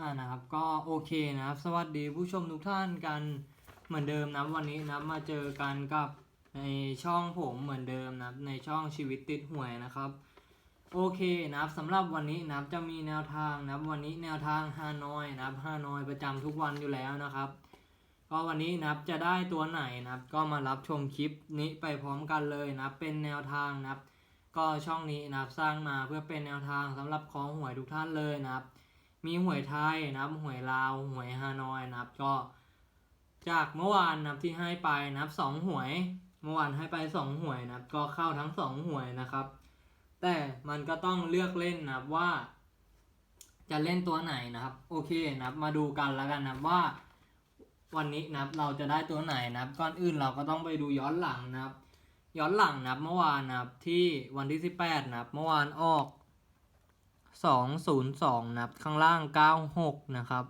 อ่านะครับก็โอเคนะครับ สวัสดีผู้ชมทุกท่านกันเหมือนเดิมนะวันนี้นะมาเจอกันกับในช่องผมเหมือนเดิมนะในช่องชีวิตติดหวยนะครับโอเคนะครับสำหรับวันนี้นะครับจะมีแนวทางนะครับวันนี้แนวทางฮานอยนะครับฮานอยประจำทุกวันอยู่แล้วนะครับ ก็วันนี้นะครับจะได้ตัวไหนนะครับ ก็มารับชมคลิปนี้ไปพร้อมกันเลยนับเป็นแนวทางนะครับ ก็ช่องนี้นะครับสร้างมาเพื่อเป็นแนวทางสำหรับของหวยทุกท่านเลยนะครับ มีหวยไทยนะครับหวยลาวหวยฮานอยนะครับ ก็ จากเมื่อวานนะครับที่ให้ไปนะครับสองหวย เมื่อวานให้ไปสองหวยนะครับ ก็เข้าทั้งสองหวยนะครับ แต่มันก็ต้องเลือกเล่นนะครับว่า จะเล่นตัวไหนนะครับ โอเคนะครับ มาดูกันแล้วกันนะครับว่าวันนี้นะครับเราจะได้ตัวไหนนะครับก่อนอื่นเราก็ต้องไปดูย้อนหลังนะครับ ย้อนหลังนะครับเมื่อวานนะครับที่วันที่สิบแปดนะครับเมื่อวานออก สองศูนย์สองนะครับข้างล่างเก้าหกนะครับ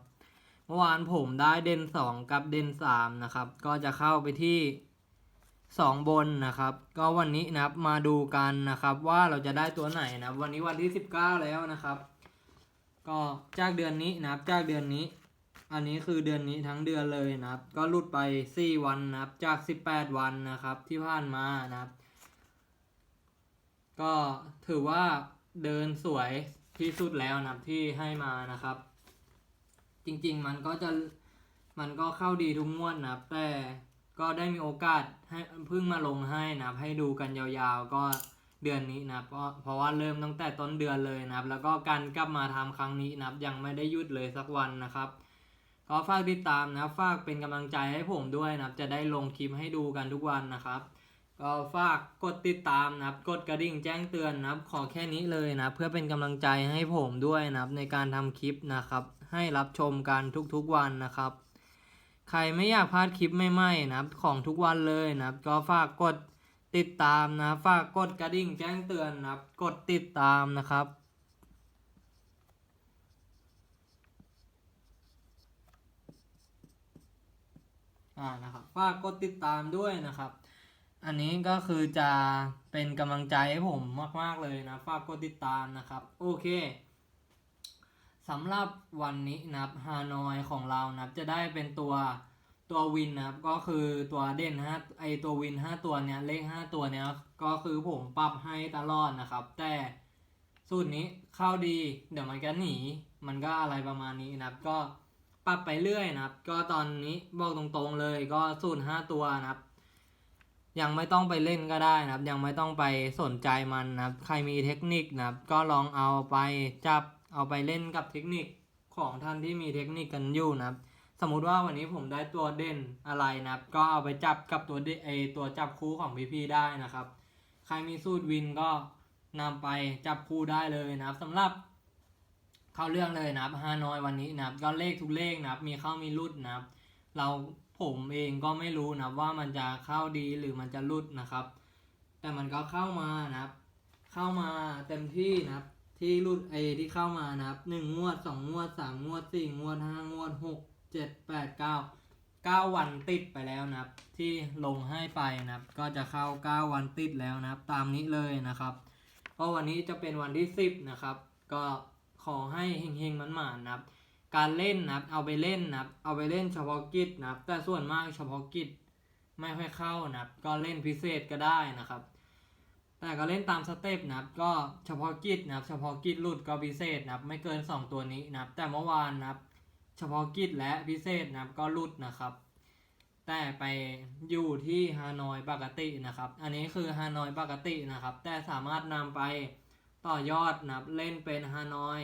เมื่อวานผมได้เด่นสองกับเด่นสามนะครับ ก็จะเข้าไปที่สองบนนะครับ ก็วันนี้นะครับมาดูกันนะครับว่าเราจะได้ตัวไหนนะครับ วันนี้วันที่สิบเก้าแล้วนะครับ ก็จากเดือนนี้นะครับจากเดือนนี้ อันนี้คือเดือนนี้ทั้งเดือนเลยนะครับ ก็หลุดไปสี่วันนะครับจากสิบแปดวันนะครับที่ผ่านมานะครับ ก็ถือว่าเดินสวย ที่สุดแล้วนะครับที่ให้มานะครับ จริงๆมันก็จะมันก็เข้าดีทุกงวดนะครับ แต่ก็ได้มีโอกาสให้เพิ่งมาลงให้นะครับ ให้ดูกันยาวๆก็เดือนนี้นะครับเพราะเพราะว่าเริ่มตั้งแต่ต้นเดือนเลยนะครับ แล้วก็การกลับมาทำครั้งนี้นะครับ ยังไม่ได้หยุดเลยสักวันนะครับก็ฝากติดตามนะฝากเป็นกำลังใจให้ผมด้วยนะครับ จะได้ลงคลิปให้ดูกันทุกวันนะครับ ก็ฝากกดติดตามนะครับ กดกระดิ่งแจ้งเตือนนะครับ ขอแค่นี้เลยนะ เพื่อเป็นกำลังใจให้ผมด้วยนะครับ ในการทำคลิปนะครับ ให้รับชมกันทุกๆวันนะครับ ใครไม่อยากพลาดคลิปใหม่ๆนะครับ ของทุกวันเลยนะครับ ก็ฝากกดติดตามนะ ฝากกดกระดิ่งแจ้งเตือนนะครับ กดติดตามนะครับอ่านะครับฝากกดติดตามด้วยนะครับ อันนี้ก็คือจะเป็นกำลังใจให้ผมมาก ๆ เลยนะ ฝากกดติดตามนะครับ โอเคสำหรับวันนี้นะครับฮานอยของเรานะครับจะได้เป็นตัวตัววินนะครับ ก็คือตัวเด่นฮะไอตัววินห้าตัวเนี้ยเลขห้าตัวเนี้ยก็คือผมปรับให้ตลอดนะครับ แต่สูตรนี้เข้าดี เดี๋ยวมันก็หนี มันก็อะไรประมาณนี้นะครับ ก็ปรับไปเรื่อยนะครับ ก็ตอนนี้บอกตรงๆเลยก็สูตรห้าตัวนะครับ ยังไม่ต้องไปเล่นก็ได้นะครับ ยังไม่ต้องไปสนใจมันนะครับ ใครมีเทคนิคนะครับ ก็ลองเอาไปจับเอาไปเล่นกับเทคนิคของท่านที่มีเทคนิคกันอยู่นะครับ สมมุติว่าวันนี้ผมได้ตัวเด่นอะไรนะครับ ก็เอาไปจับกับตัวเดไอตัวจับคู่ของพี่ๆได้นะครับ ใครมีสูตรวินก็นำไปจับคู่ได้เลยนะครับสำหรับเข้าเรื่องเลยนะครับฮานอยวันนี้นะครับก็เลขทุกเลขนะครับ มีเข้ามีรุดนะครับ เรา ผมเองก็ไม่รู้นะว่ามันจะเข้าดีหรือมันจะรุดนะครับ แต่มันก็เข้ามานะครับ เข้ามาเต็มที่นะครับ ที่รุดไอที่เข้ามานะครับหนึ่งงวดสองงวดสามงวดสี่งวดห้างวดหกเจ็ดแปดเก้าเก้าวันติดไปแล้วนะครับ ที่ลงให้ไปนะครับ ก็จะเข้าเก้าวันติดแล้วนะครับ ตามนี้เลยนะครับ เพราะวันนี้จะเป็นวันที่สิบนะครับ ก็ขอให้เฮงๆมันหมานนะครับ การเล่นนะครับ เอาไปเล่นนะครับ เอาไปเล่นเฉพาะกิจนะครับ แต่ส่วนมากเฉพาะกิจไม่ค่อยเข้านะครับ ก็เล่นพิเศษก็ได้นะครับ แต่ก็เล่นตามสเต็ปนะครับ ก็เฉพาะกิจนะครับ เฉพาะกิจหลุดก็พิเศษนะครับ ไม่เกิน 2 ตัวนี้นะครับ แต่เมื่อวานนะครับ เฉพาะกิจและพิเศษนะครับ ก็หลุดนะครับ แต่ไปอยู่ที่ฮานอยปกตินะครับ อันนี้คือฮานอยปกตินะครับ แต่สามารถนำไปต่อยอดนะครับ เล่นเป็นฮานอย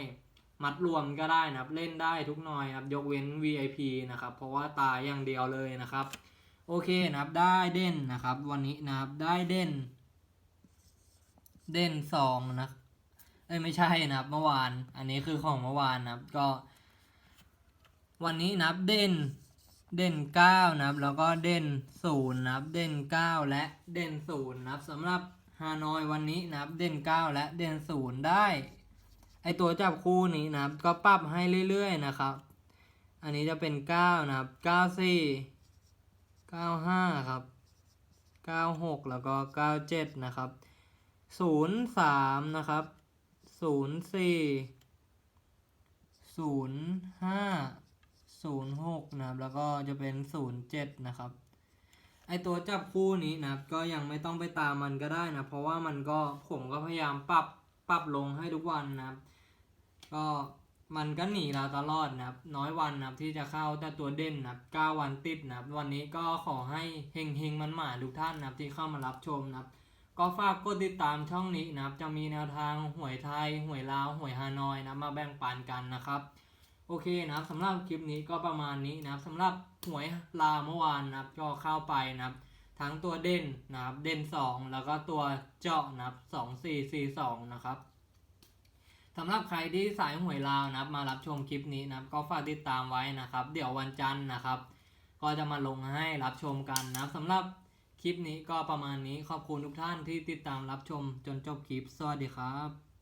มัดรวมก็ได้นะครับ เล่นได้ทุกหน่อยนะครับ ยกเว้น VIP นะครับ เพราะว่าตายอย่างเดียวเลยนะครับ โอเคนะครับ ได้เด่นนะครับ วันนี้นะครับ ได้เด่น เด่นสองนะเอ้ยไม่ใช่นะครับ เมื่อวาน อันนี้คือของเมื่อวานนะครับ ก็ วันนี้นะครับ เด่น เด่นเก้านะครับ แล้วก็เด่นศูนย์นะครับ เด่นเก้าและเด่นศูนย์นะครับสำหรับฮานอยวันนี้นะครับ เด่นเก้าและเด่นศูนย์ได้ ไอตัวจับคู่นี้นะครับ ก็ปรับให้เรื่อยๆนะครับ อันนี้จะเป็นเก้านะครับเก้าสี่เก้าห้าครับเก้าหกแล้วก็เก้าเจ็ดนะครับศูนย์สามนะครับศูนย์สี่ศูนย์ห้าศูนย์หกนะครับ แล้วก็จะเป็นศูนย์เจ็ดนะครับ ไอตัวจับคู่นี้นะครับ ก็ยังไม่ต้องไปตามมันก็ได้นะ เพราะว่ามันก็ผมก็พยายามปรับปรับลงให้ทุกวันนะครับ ก็มันก็หนีเราตลอดนะครับ น้อยวันนะครับที่จะเข้าแต่ตัวเด่นนะครับ9วันติดนะครับ วันนี้ก็ขอให้เฮงเฮงมันหมาทุกท่านนะครับที่เข้ามารับชมนะครับ ก็ฝากกดติดตามช่องนี้นะครับ จะมีแนวทางหวยไทยหวยลาวหวยฮานอยนะมาแบ่งปันกันนะครับ โอเคนะครับสำหรับคลิปนี้ก็ประมาณนี้นะครับสำหรับหวยลาเมื่อวานนะครับก็เข้าไปนะครับทั้งตัวเด่นนะครับเด่น 2 แล้วก็ตัวเจาะนะครับ2 4 4 2 นะครับ สำหรับใครที่สายหวยลาวนะครับ มารับชมคลิปนี้นะครับ ก็ฝากติดตามไว้นะครับ เดี๋ยววันจันทร์นะครับ ก็จะมาลงให้รับชมกันนะครับสำหรับคลิปนี้ก็ประมาณนี้ขอบคุณทุกท่านที่ติดตามรับชมจนจบคลิป สวัสดีครับ